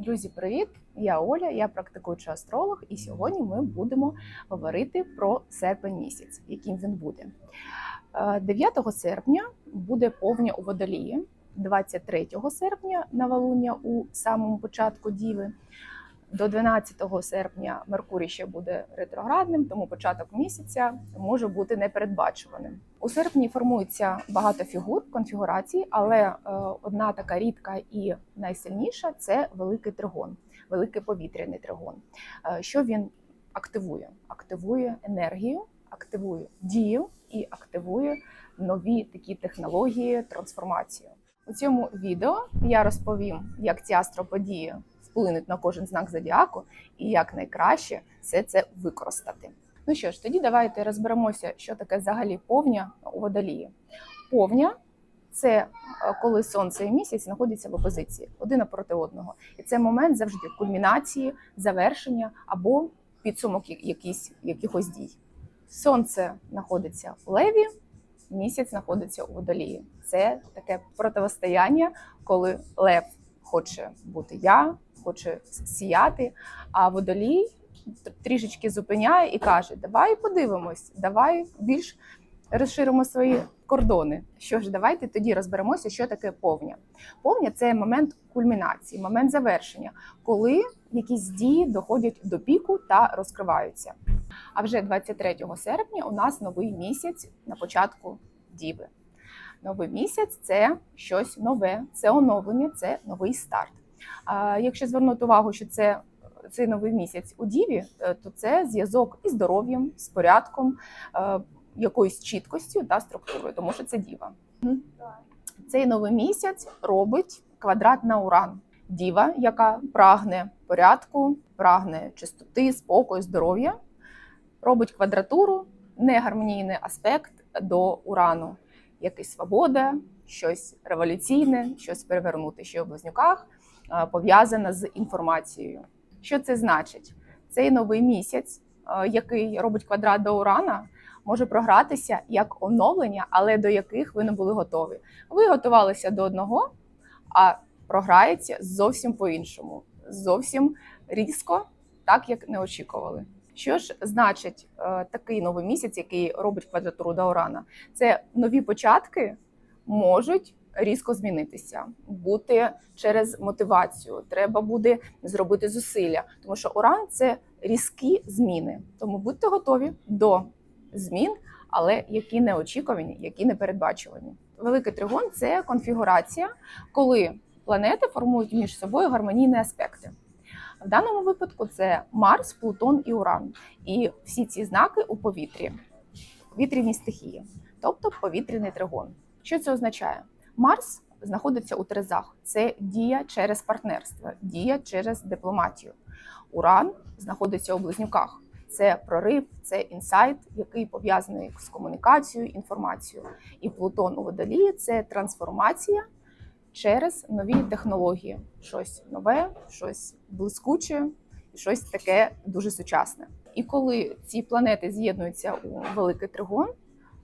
Друзі, привіт! Я Оля, я практикуючий астролог, і сьогодні ми будемо говорити про серпень місяць, яким він буде. Е, 9 серпня буде повня у водолії, 23 серпня новолуння у самому початку Діви. До 12 серпня Меркурій ще буде ретроградним, тому початок місяця може бути непередбачуваним. У серпні формується багато фігур, конфігурацій, але е, одна така рідка і найсильніша це великий тригон, великий повітряний тригон. Е, Що він активує? Активує енергію, активує дію і активує нові такі технології, трансформацію. У цьому відео я розповім, як ці астроподії вплинуть на кожен знак зодіаку і як найкраще все це використати. Ну що ж, тоді давайте розберемося, що таке взагалі повня у водолії. Повня це е, коли сонце і місяць знаходяться в опозиції один напроти одного, і це момент завжди кульмінації, завершення або підсумок я- якийсь, якихось дій. Сонце знаходиться в леві, місяць знаходиться у водолії. Це таке протистояння, коли лев хоче бути я, хоче сіяти, а водолій трішечки зупиняє і каже: Давай подивимось, давай більш розширимо свої кордони. Що ж, давайте тоді розберемося, що таке повня. Повня це момент кульмінації, момент завершення, коли якісь дії доходять до піку та розкриваються. А вже 23 серпня у нас новий місяць на початку діви. Новий місяць це щось нове, це оновлення, це новий старт. Якщо звернути увагу, що це цей новий місяць у діві, е, то це зв'язок із здоров'ям, з порядком, е, якоюсь чіткостю та структурою, тому що це діва. Цей новий місяць робить квадрат на уран. Діва, яка прагне порядку, прагне чистоти, спокою, здоров'я, робить квадратуру, негармонійний аспект до урану, якась свобода, щось революційне, щось перевернути, що в близнюках е, пов'язане з інформацією. Що це значить? Цей новий місяць, е, який робить квадрат до урана, може програтися як оновлення, але до яких ви не були готові. Ви готувалися до одного, а програється зовсім по-іншому, зовсім різко, так як не очікували. Що ж значить е, такий новий місяць, який робить квадратуру до урана? Це нові початки можуть різко змінитися, бути через мотивацію. Треба буде зробити зусилля, тому що уран це різкі зміни. Тому будьте готові до змін, але які не очікувані, які не передбачувані. Великий тригон це конфігурація, коли планети формують між собою гармонійні аспекти. В даному випадку це Марс, Плутон і Уран. І всі ці знаки у повітрі, повітряні стихії, тобто повітряний тригон. Що це означає? Марс знаходиться у Терезах. Це дія через партнерство, дія через дипломатію. Уран знаходиться у близнюках. Це прорив, це інсайт, який пов'язаний з комунікацією, інформацією. І Плутон у водолії це трансформація через нові технології. Щось нове, щось блискуче, щось таке дуже сучасне. І коли ці планети з'єднуються у великий тригон,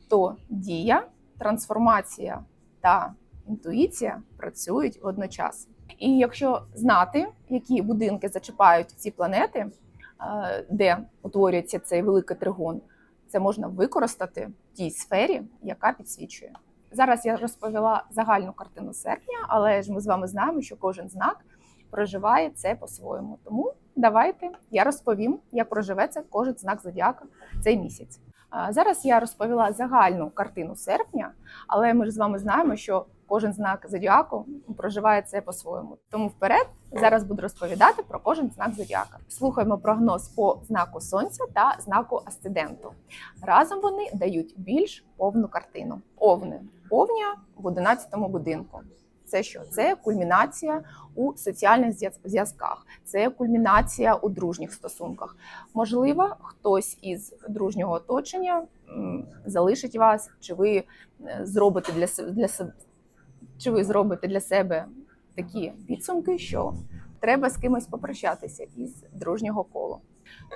то дія, трансформація та інтуїція працюють водночас. І якщо знати, які будинки зачіпають ці планети, е, де утворюється цей великий тригон, це можна використати в тій сфері, яка підсвічує. Зараз я розповіла загальну картину серпня, але ж ми з вами знаємо, що кожен знак проживає це по-своєму. Тому давайте я розповім, як проживе це кожен знак зодіака цей місяць. Зараз я розповіла загальну картину серпня, але ми ж з вами знаємо, що кожен знак зодіаку проживає це по-своєму. Тому вперед зараз буду розповідати про кожен знак зодіака. Слухаємо прогноз по знаку сонця та знаку асценденту. Разом вони дають більш повну картину. Овни, повня в 11 будинку. Це що? Це кульмінація у соціальних зв'яз- зв'язках, це кульмінація у дружніх стосунках. Можливо, хтось із дружнього оточення залишить вас, чи ви е, зробите для для чи ви зробите для себе такі підсумки, що треба з кимось попрощатися із дружнього колу.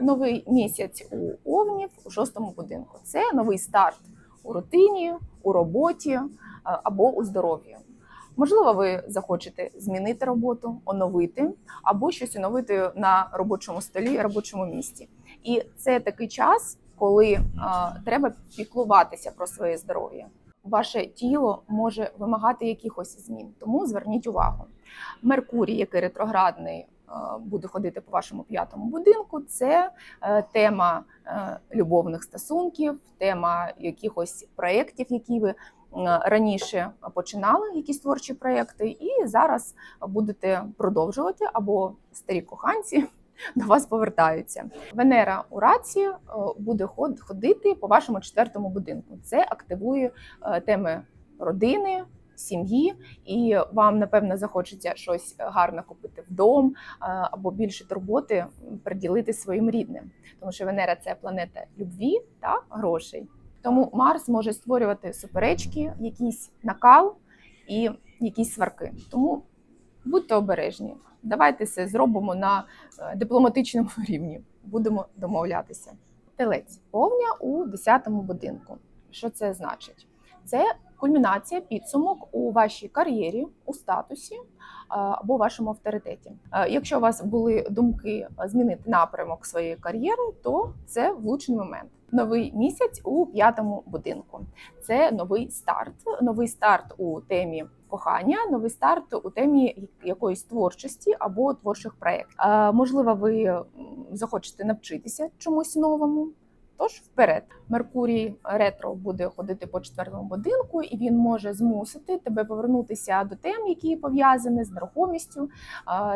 Новий місяць у Овнів у шостому будинку. Це новий старт у рутині, у роботі е, або у здоров'ї. Можливо, ви захочете змінити роботу, оновити або щось оновити на робочому столі, робочому місці. І це такий час, коли а, треба піклуватися про своє здоров'я. Ваше тіло може вимагати якихось змін, тому зверніть увагу. Меркурій, який ретроградний, е, буде ходити по вашому п'ятому будинку. Це е, тема е, любовних стосунків, тема якихось проєктів, які ви раніше починали, якісь творчі проєкти, і зараз будете продовжувати або старі коханці. До вас повертаються. Венера у раці е, буде ходити по вашому четвертому будинку. Це активує е, теми родини, сім'ї, і вам напевно захочеться щось гарне купити вдома або більше турботи приділити своїм рідним, тому що Венера це планета любві та грошей. Тому Марс може створювати суперечки, якийсь накал і якісь сварки. Тому будьте обережні. Давайте це зробимо на е, дипломатичному рівні. Будемо домовлятися. Телець повня у 10-му будинку. Що це значить? Це кульмінація, підсумок у вашій кар'єрі, у статусі е, або вашому авторитеті. Е, Якщо у вас були думки змінити напрямок своєї кар'єри, то це влучний момент. Новий місяць у п'ятому будинку. Це новий старт. Новий старт у темі кохання, новий старт у темі якоїсь творчості або творчих проєктів. Можливо, ви захочете навчитися чомусь новому. Тож вперед, Меркурій ретро буде ходити по четвертому будинку, і він може змусити тебе повернутися до тем, які пов'язані з нерухомістю,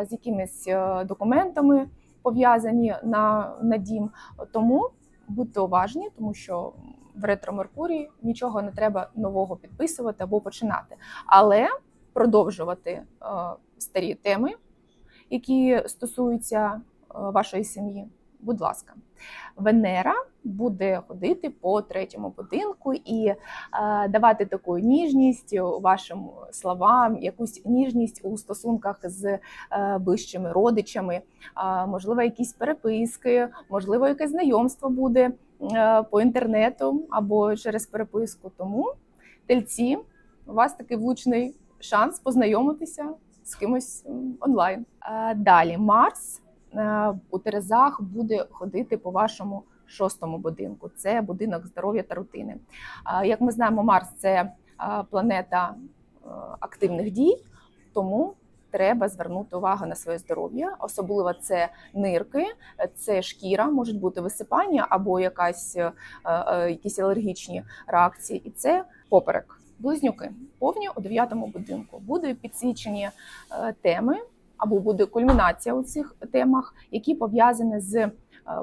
з якимись е, документами пов'язані на, на дім. Тому будьте уважні, тому що в ретро Меркурії нічого не треба нового підписувати або починати, але продовжувати е, старі теми, які стосуються е, вашої сім'ї. Будь ласка, Венера буде ходити по третьому будинку і е, давати таку ніжність вашим словам, якусь ніжність у стосунках з е, ближчими родичами, е, можливо, якісь переписки, можливо, якесь знайомство буде е, по інтернету або через переписку. Тому тельці, у вас такий влучний шанс познайомитися з кимось онлайн. Е, Далі Марс у Терезах буде ходити по вашому шостому будинку. Це будинок здоров'я та рутини. Е, Як ми знаємо, Марс це е, планета е, активних дій, тому треба звернути увагу на своє здоров'я. Особливо це нирки, це шкіра, можуть бути висипання або якась, е, е, якісь алергічні реакції, і це поперек. Близнюки повні у дев'ятому будинку будуть підсвічені е, теми або буде кульмінація у цих темах, які пов'язані з е,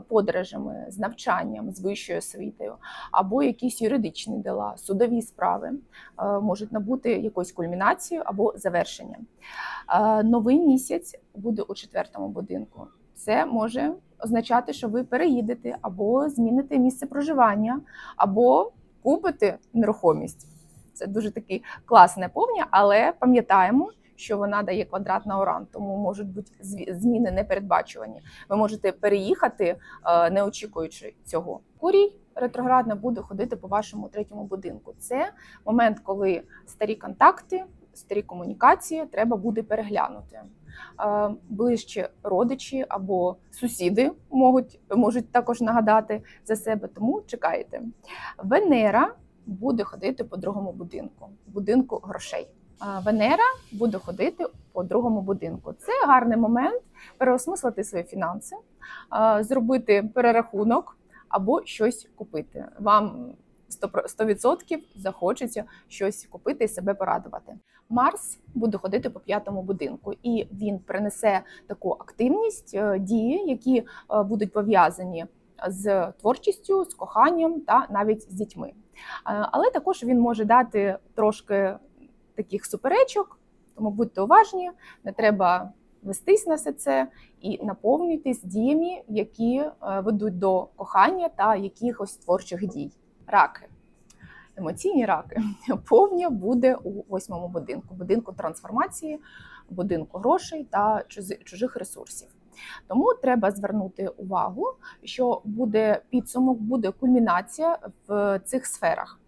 подорожами, з навчанням, з вищою освітою, або якісь юридичні дела, судові справи е, можуть набути якоюсь кульмінацією або завершенням. Е, Новий місяць буде у четвертому будинку. Це може означати, що ви переїдете або зміните місце проживання, або купите нерухомість. Це дуже таки класне повня, але пам'ятаємо, що вона дає квадрат на уран, тому можуть бути зміни непередбачувані. Ви можете переїхати, е, не очікуючи цього. Курій ретроградно буде ходити по вашому третьому будинку. Це момент, коли старі контакти, старі комунікації треба буде переглянути. Е, Ближче родичі або сусіди можуть, можуть також нагадати за себе, тому чекайте. Венера буде ходити по другому будинку, будинку грошей. Венера буде ходити по другому будинку. Це гарний момент переосмислити свої фінанси, зробити перерахунок або щось купити. Вам 100% 100% захочеться щось купити і себе порадувати. Марс буде ходити по п'ятому будинку, і він принесе таку активність, е, дії, які е, будуть пов'язані з творчістю, з коханням та навіть з дітьми. Е, Але також він може дати трошки таких суперечок, тому будьте уважні, не треба вестись на все це і наповнюйтесь діями, які е, ведуть до кохання та якихось творчих дій. Раки. емоційні раки. Повня буде у восьмому будинку будинку трансформації, будинку грошей та чужих ресурсів. Тому треба звернути увагу, що буде підсумок, буде кульмінація в цих сферах.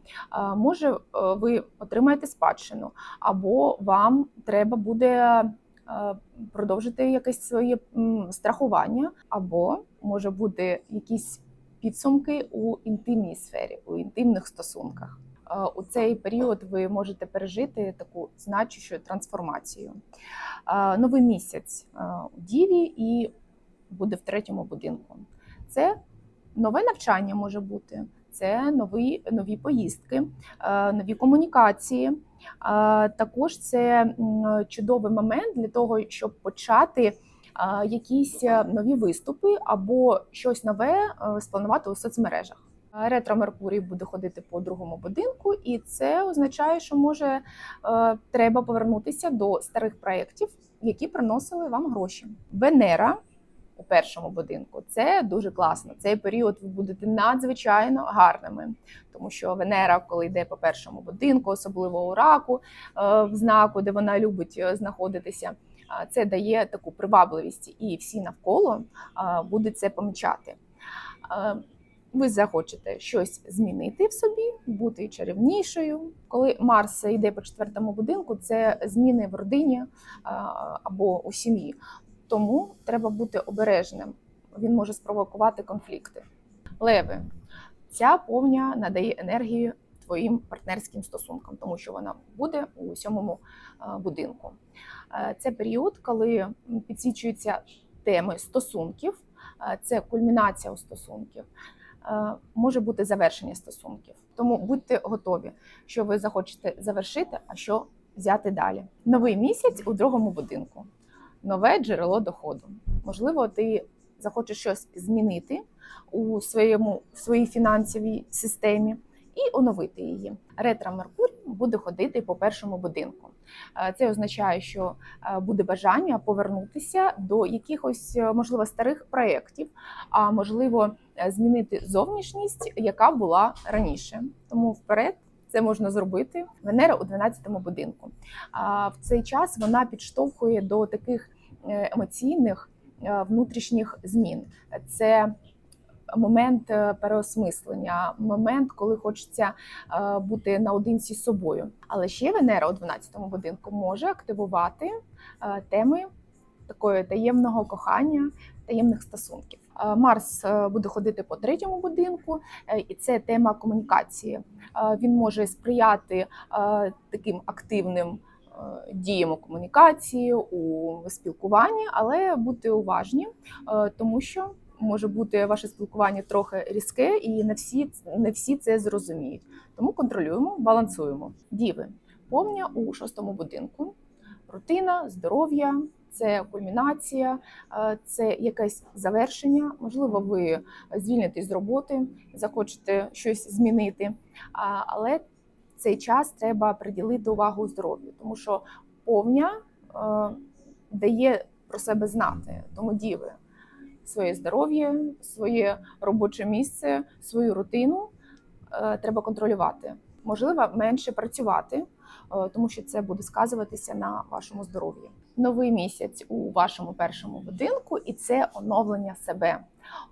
Може, е, ви отримаєте спадщину, або вам треба буде е, продовжити якесь своє страхування, або може бути якісь підсумки у інтимній сфері, у інтимних стосунках. Е, У цей період ви можете пережити таку значущу трансформацію. Е, Новий місяць е, у Діві і буде в третьому будинку. Це нове навчання може бути, це нові, нові поїздки, нові комунікації. Також це чудовий момент для того, щоб почати якісь нові виступи або щось нове спланувати у соцмережах. Ретро Меркурій буде ходити по другому будинку, і це означає, що може е, треба повернутися до старих проєктів, які приносили вам гроші. Венера у першому будинку це дуже класно. Цей період ви будете надзвичайно гарними, тому що Венера, коли йде по першому будинку, особливо у раку, е, в знаку, де вона любить е, знаходитися. Це дає таку привабливість, і всі навколо будуть це помічати. Ви захочете щось змінити в собі, бути чарівнішою. Коли Марс йде по четвертому будинку, це зміни в родині або у сім'ї. Тому треба бути обережним. Він може спровокувати конфлікти. Леви, ця повня надає енергію твоїм партнерським стосункам, тому що вона буде у сьомому будинку. Це період, коли підсвічуються теми стосунків, це кульмінація у стосунків. Е, Може бути завершення стосунків. Тому будьте готові, що ви захочете завершити, а що взяти далі. Новий місяць у другому будинку нове джерело доходу. Можливо, ти захочеш щось змінити у своєму в своїй фінансовій системі і оновити її. Ретро Меркурій буде ходити по першому будинку. Е, Це означає, що е, буде бажання повернутися до якихось е, можливо старих проєктів, а можливо змінити зовнішність, яка була раніше. Тому вперед. Це можна зробити. Венера у 12-му будинку. А в цей час вона підштовхує до таких емоційних внутрішніх змін. Це момент е, переосмислення, момент, коли хочеться е, бути наодинці з собою. Але ще Венера у 12-му будинку може активувати е, теми такої таємного кохання, таємних стосунків. Марс буде ходити по третьому будинку, і це тема комунікації. Він може сприяти таким активним діям у комунікації, у спілкуванні, але будьте уважні, тому що може бути ваше спілкування трохи різке, і не всі не всі це зрозуміють. Тому контролюємо, балансуємо. Діви, повня у шостому будинку, рутина, здоров'я. Це кульмінація, е, це якесь завершення. Можливо, ви звільнитесь з роботи, захочете щось змінити. Але цей час треба приділити увагу здоров'ю, тому що повня е, дає про себе знати. Тому діви своє здоров'я, своє робоче місце, свою рутину е, треба контролювати. Можливо, менше працювати, е, тому що це буде сказуватися на вашому здоров'ї. Новий місяць у вашому першому будинку, і це оновлення себе,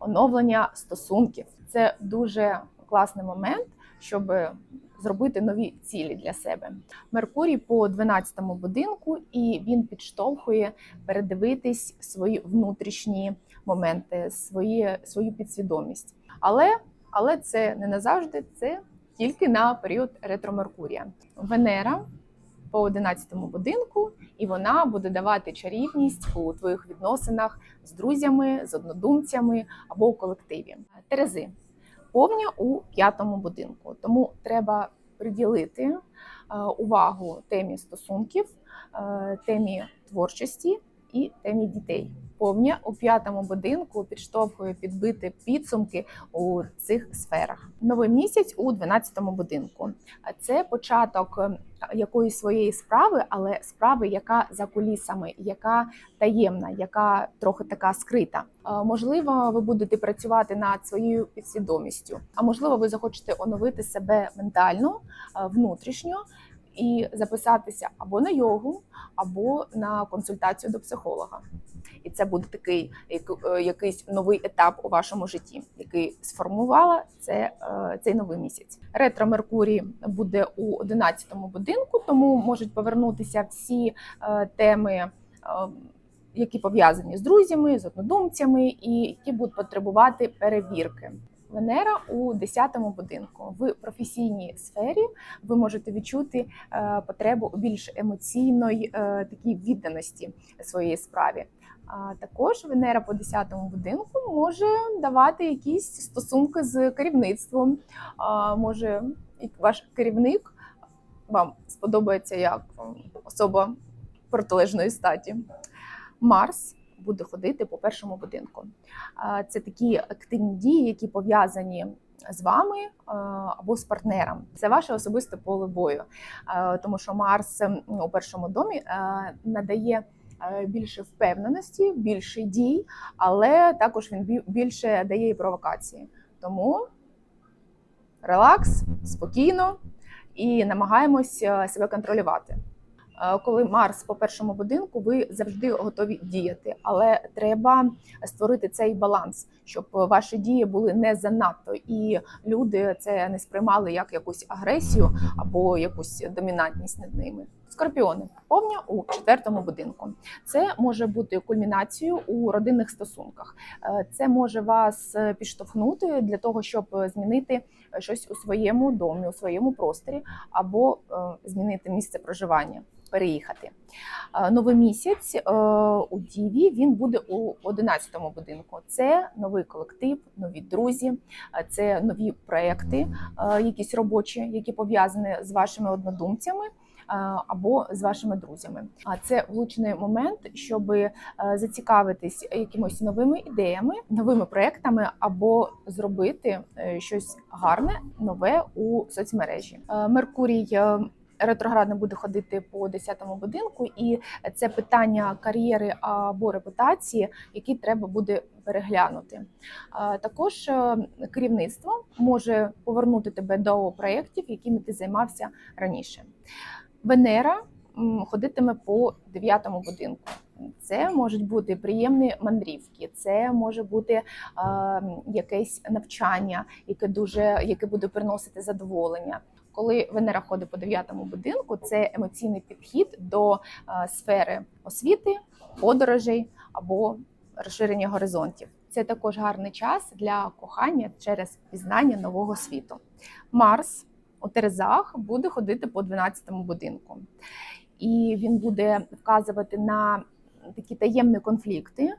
оновлення стосунків. Це дуже класний момент, щоб зробити нові цілі для себе. Меркурій по 12-му будинку, і він підштовхує передивитись свої внутрішні моменти, свої, свою підсвідомість. Але, але це не назавжди, це тільки на період ретро Меркурія. Венера по 11-му будинку, і вона буде давати чарівність у твоїх відносинах з друзями, з однодумцями або у колективі. Терези повня у п'ятому будинку, тому треба приділити е, увагу темі стосунків, е, темі творчості і темі дітей. повня у п'ятому будинку підштовхує підбити підсумки у цих сферах. Новий місяць у 12-му будинку. Це початок е, якоїсь своєї справи, але справи, яка за кулісами, яка таємна, яка трохи така скрита. Е, Можливо, ви будете працювати над своєю підсвідомістю, а можливо, ви захочете оновити себе ментально, е, внутрішньо і записатися або на йогу, або на консультацію до психолога. І це буде такий як- е, якийсь новий етап у вашому житті, який сформувала це, е, цей новий місяць. Ретро Меркурій буде у 11-му будинку, тому можуть повернутися всі е, теми. Які пов'язані з друзями, з однодумцями, і які будуть потребувати перевірки. Венера у 10-му будинку в професійній сфері ви можете відчути е, потребу більш емоційної е, такій відданості своїй справі. А також Венера по 10-му будинку може давати якісь стосунки з керівництвом. А, може, ваш керівник вам сподобається як особа протилежної статі. Марс буде ходити по першому будинку. Це такі активні дії, які пов'язані з вами е, або з партнером. Це ваше особисте поле бою, Е, тому що Марс у першому домі е, надає більше впевненості, більше дій, але також він більше дає і провокації. Тому релакс, спокійно і намагаємось себе контролювати. Е, Коли Марс по першому будинку, ви завжди готові діяти, але треба створити цей баланс, щоб ваші дії були не занадто, і люди це не сприймали як якусь агресію або якусь домінантність над ними. Скорпіони повня у четвертому будинку. Це може бути кульмінацією у родинних стосунках. Е, Це може вас підштовхнути для того, щоб змінити щось у своєму домі, у своєму просторі, або е, змінити місце проживання, переїхати. Новий місяць е, у Діві він буде у 11-му будинку. Це новий колектив, нові друзі, це нові проекти, е, якісь робочі, які пов'язані з вашими однодумцями. Або з вашими друзями, а це влучний момент, щоб е, зацікавитись якимось новими ідеями, новими проектами, або зробити щось гарне, нове у соцмережі. Меркурій ретроградно буде ходити по 10-му будинку, і це питання кар'єри або репутації, які треба буде переглянути. Також е, керівництво може повернути тебе до проєктів, якими ти займався раніше. Венера ходитиме по 9-му будинку. Це можуть бути приємні мандрівки, це може бути е, якесь навчання, яке дуже яке буде приносити задоволення. Коли Венера ходить по 9-му будинку, це емоційний підхід до е, сфери освіти, подорожей або розширення горизонтів. Це також гарний час для кохання через пізнання нового світу. Марс у Терезах буде ходити по 12-му будинку, і він буде вказувати на такі таємні конфлікти, е,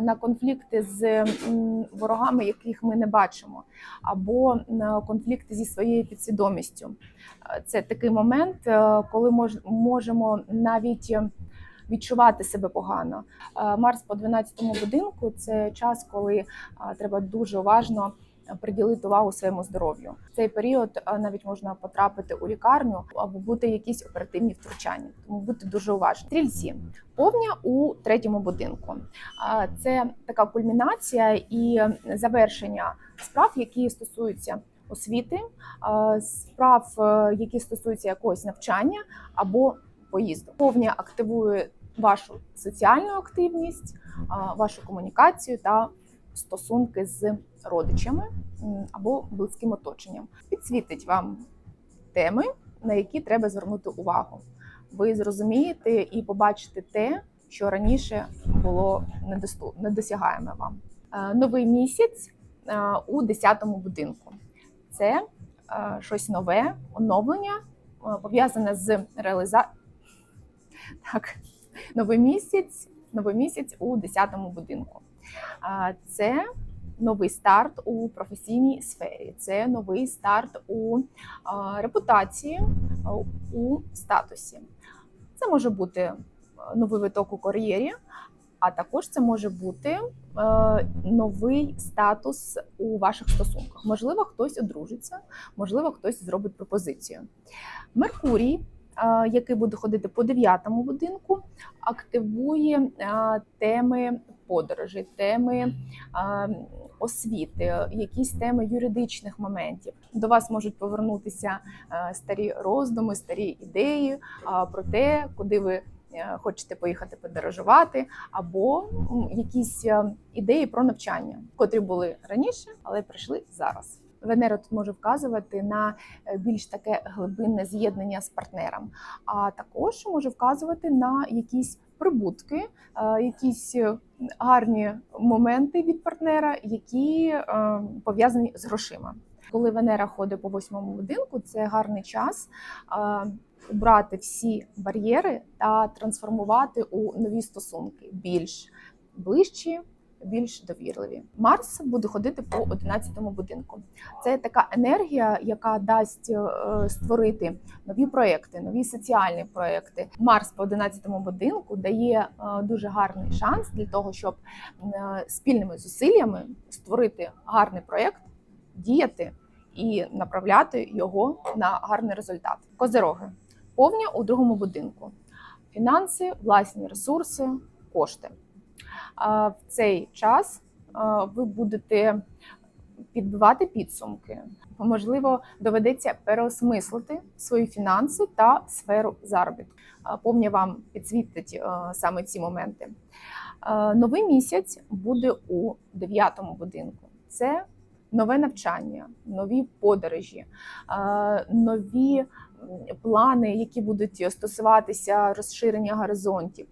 на конфлікти з ворогами, яких ми не бачимо, або на конфлікти зі своєю підсвідомістю. Е, Це такий момент, е, коли мож, можемо навіть відчувати себе погано. Марс по 12-му будинку це час, коли треба дуже уважно приділити увагу своєму здоров'ю. В цей період е, навіть можна потрапити у лікарню або бути якісь оперативні втручання. Тому будьте дуже уважні. Стрільці повня у третьому будинку. Це така кульмінація і завершення справ, які стосуються освіти, справ, е, які стосуються якогось навчання або поїзду. Повня активує вашу соціальну активність, вашу комунікацію та стосунки з родичами або близьким оточенням. Підсвітить вам теми, на які треба звернути увагу. Ви зрозумієте і побачите те, що раніше було недосягаєме вам. Е, Новий місяць е, у 10-му будинку. Це е, щось нове, оновлення, пов'язане з реалізацією. Так, новий місяць, новий місяць у 10-му будинку. Це новий старт у професійній сфері, це новий старт у репутації, у статусі. Це може бути новий виток у кар'єрі, А також це може бути новий статус у ваших стосунках. Можливо, хтось одружиться, можливо, хтось зробить пропозицію. Меркурій, який буде ходити по дев'ятому будинку, активує е, теми подорожей, теми е, освіти, якісь теми юридичних моментів. До вас можуть повернутися е, старі роздуми, старі ідеї е, про те, куди ви е, хочете поїхати подорожувати, або якісь е, ідеї про навчання, котрі були раніше, але прийшли зараз. Венера тут може вказувати на е, більш таке глибинне з'єднання з партнером, а також може вказувати на якісь прибутки, е, якісь е, гарні моменти від партнера, які пов'язані з грошима. Коли Венера ходить по восьмому будинку, це гарний час убрати всі бар'єри та трансформувати у нові стосунки більш ближчі, більш довірливі. Марс буде ходити по 11-му будинку. Це така енергія, яка дасть е, створити нові проекти, нові соціальні проекти. Марс по 11-му будинку дає е, дуже гарний шанс для того, щоб е, спільними зусиллями створити гарний проект, діяти і направляти його на гарний результат. Козероги повня у другому будинку. Фінанси, власні ресурси, кошти. В цей час ви будете підбивати підсумки. Можливо, доведеться переосмислити свої фінанси та сферу заробітку. А, Повня вам підсвітить саме ці моменти. Новий місяць буде у дев'ятому будинку. Це нове навчання, нові подорожі, нові плани, які будуть стосуватися розширення горизонтів.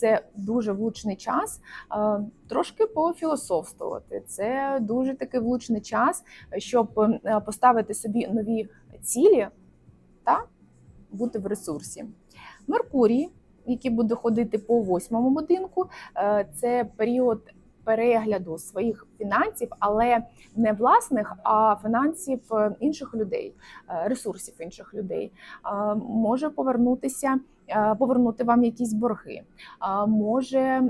Це дуже влучний час е, трошки пофілософствувати. Це дуже такий влучний час, щоб е, поставити собі нові цілі та бути в ресурсі. Меркурій, який буде ходити по восьмому будинку, е, це період перегляду своїх фінансів, але не власних, а фінансів інших людей, ресурсів інших людей. Може повернутися, повернути вам якісь борги, може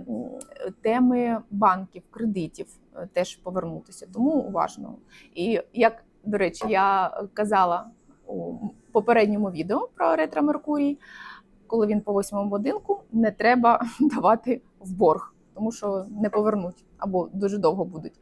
теми банків, кредитів е, теж повернутися. Тому уважно. І як до речі, я казала у попередньому відео про ретро Меркурій, коли він по восьмому будинку, не треба давати в борг, тому що не повернуть або дуже довго будуть.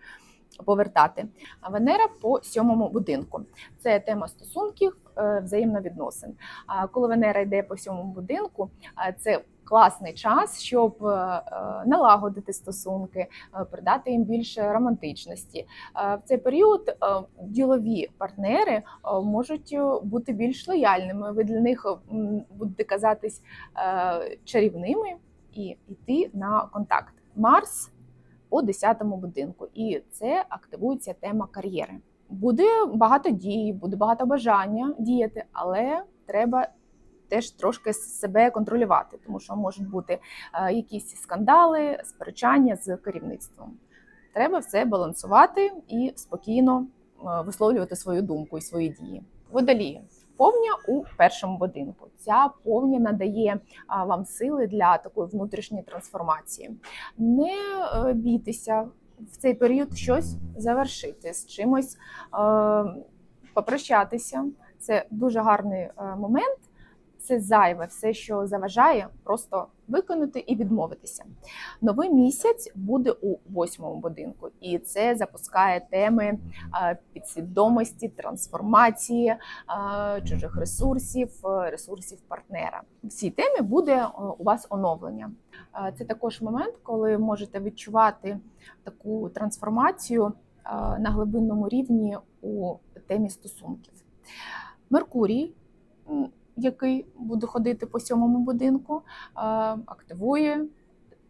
Повертати А Венера по сьомому будинку. Це тема стосунків, е, взаємновідносин. А коли Венера йде по сьомому будинку, це класний час, щоб е, е, налагодити стосунки, придати їм більше романтичності. В цей період ділові партнери можуть бути більш лояльними. Ви для них будете казатись чарівними і йти на контакт. Марс по 10-му будинку, і це активується тема кар'єри. Буде багато дій, буде багато бажання діяти, але треба теж трошки себе контролювати, тому що можуть бути е, якісь скандали, сперечання з керівництвом. Треба все балансувати і спокійно е, висловлювати свою думку і свої дії. Водолії. Повня у першому будинку. Ця повня надає вам сили для такої внутрішньої трансформації. Не е, бійтеся в цей період щось завершити, з чимось е, попрощатися. Це дуже гарний е, момент. Це зайве, все, що заважає, просто виконати і відмовитися. Новий місяць буде у восьмому будинку, і це запускає теми е, підсвідомості, трансформації е, чужих ресурсів, е, ресурсів партнера. В цій темі буде у вас оновлення. Це також момент, коли можете відчувати таку трансформацію на глибинному рівні у темі стосунків. Меркурій, який буде ходити по сьомому будинку, активує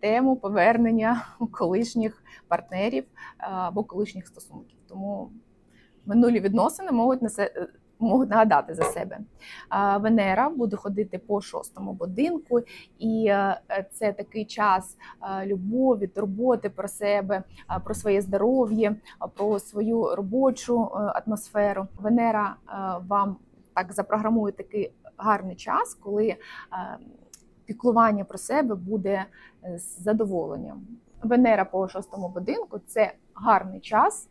тему повернення колишніх партнерів або колишніх стосунків. Тому минулі відносини можуть е, Можуть нагадати за себе. Венера буде ходити по шостому будинку, і е, це такий час е, любові, турботи про себе, про своє здоров'я, про свою робочу атмосферу. Венера вам так запрограмує такий гарний час, коли е, піклування про себе буде е, з задоволенням. Венера по шостому будинку це гарний час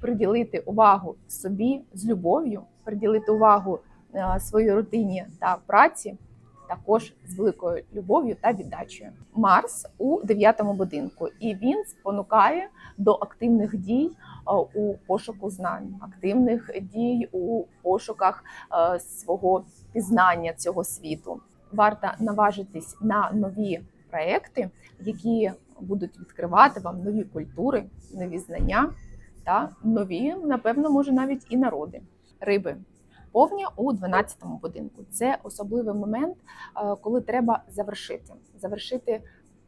приділити увагу собі з любов'ю, приділити увагу е, своїй рутині та праці, також з великою любов'ю та віддачею. Марс у дев'ятому будинку, і він спонукає до активних дій у пошуку знань, активних дій у пошуках свого пізнання цього світу. Варто наважитись на нові проекти, які будуть відкривати вам нові культури, нові знання та нові, напевно, може навіть і народи. Риби. Повня у 12-му будинку. Це особливий момент, е, коли треба завершити. Завершити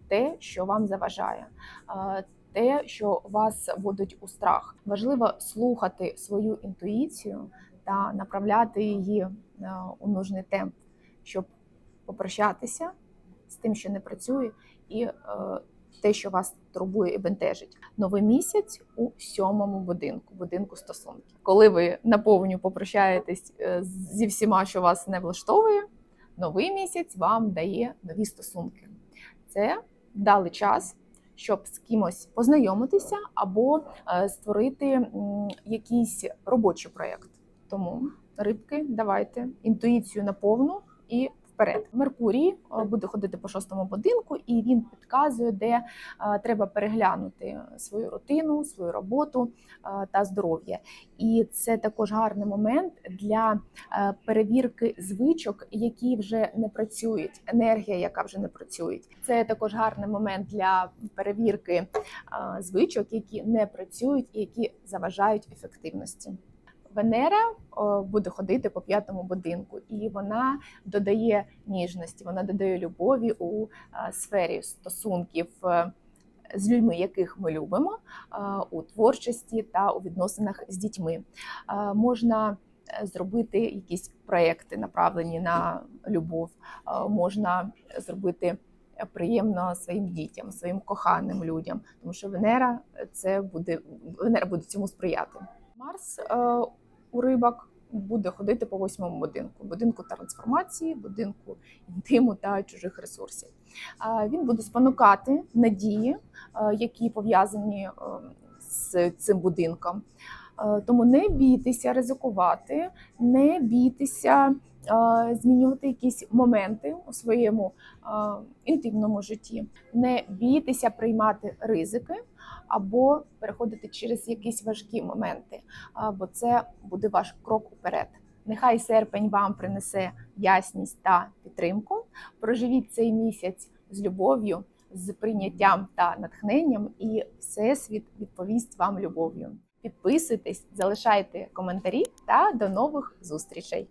те, що вам заважає, е, те, що вас вводить у страх. Важливо слухати свою інтуїцію та направляти її у нужний темп, щоб попрощатися з тим, що не працює, і е, те, що вас турбує і бентежить. Новий місяць у сьомому будинку, будинку стосунків. Коли ви наповню попрощаєтесь е, зі всіма, що вас не влаштовує, новий місяць вам дає нові стосунки. Це вдалий час, щоб з кимось познайомитися або е, створити якийсь робочий проєкт. Тому рибки, давайте інтуїцію наповну і вперед. Меркурій е, буде ходити по шостому будинку, і він підказує, де е, треба переглянути свою рутину, свою роботу е, та здоров'я. І це також гарний момент для перевірки звичок, які вже не працюють, енергія, яка вже не працює. Це також гарний момент для перевірки звичок, які не працюють і які заважають ефективності. Венера буде ходити по п'ятому будинку, і вона додає ніжності, вона додає любові у е, сфері стосунків е, з людьми, яких ми любимо, е, у творчості та у відносинах з дітьми. Можна зробити якісь проекти, направлені на любов, можна зробити. Приємно своїм дітям, своїм коханим людям, тому що Венера це буде Венера буде цьому сприяти. Марс у рибок буде ходити по восьмому будинку: будинку трансформації, будинку інтиму та чужих ресурсів. Він буде спонукати надії, які пов'язані е, з цим будинком. Тому не бійтеся ризикувати, не бійтеся змінювати якісь моменти у своєму інтимному житті, не бійтеся приймати ризики або переходити через якісь важкі моменти, бо це буде ваш крок уперед. Нехай серпень вам принесе ясність та підтримку. Проживіть цей місяць з любов'ю, з прийняттям та натхненням, і всесвіт відповість вам любов'ю. Підписуйтесь, залишайте коментарі та до нових зустрічей.